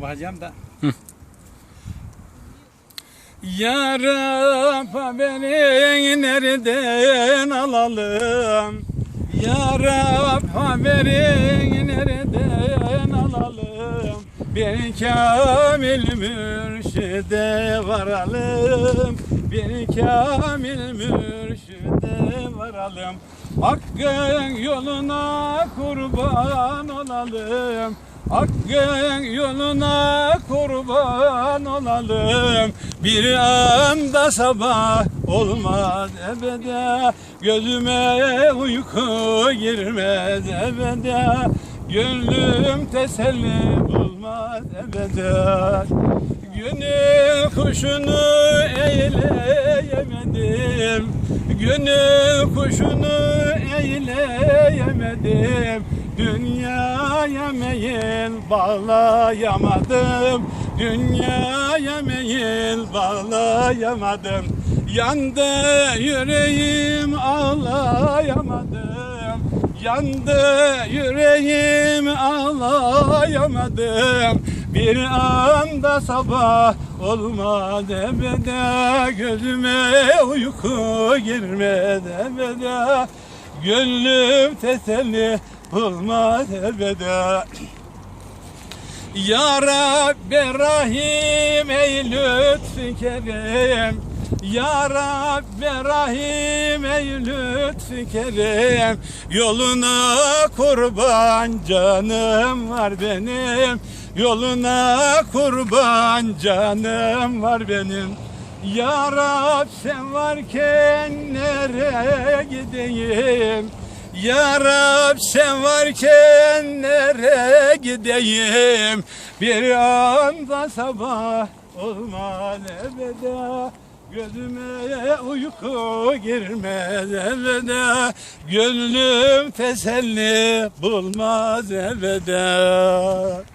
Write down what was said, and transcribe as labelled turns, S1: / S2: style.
S1: Ona bakacağım da.
S2: Ya Rab haberin nereden alalım? Ya Rab haberin nereden alalım? Bir kamil mürşide varalım. Bir kamil mürşide varalım. Hakkın yoluna kurban olalım. Hakkın yoluna kurban olalım. Bir anda sabah olmaz ebede. Gözüme uyku girmez ebede. Gönlüm teselli bulmaz ebede. Gönül kuşunu eyleyemedim. Gönül kuşunu eyleyemedim Dünyaya meyil bağlayamadım. Dünyaya meyil bağlayamadım. Yandı yüreğim ağlayamadım. Yandı yüreğim ağlayamadım. Bir anda sabah olmadı ebede Gözüme uyku girmedi ebede Gönlüm teselli bulmaz ebede Ya Rabbi Rahim ey lütfü kerim. Ya Rabbi Rahim ey lütfü kerim. Yoluna kurban canım var benim. Yoluna kurban canım var benim. Ya Rab sen varken nereye gideyim ya Rab sen varken nereye gideyim? Bir anda sabah olmaz ebede Gözüme uyku girmez ebede Gönlüm teselli bulmaz ebede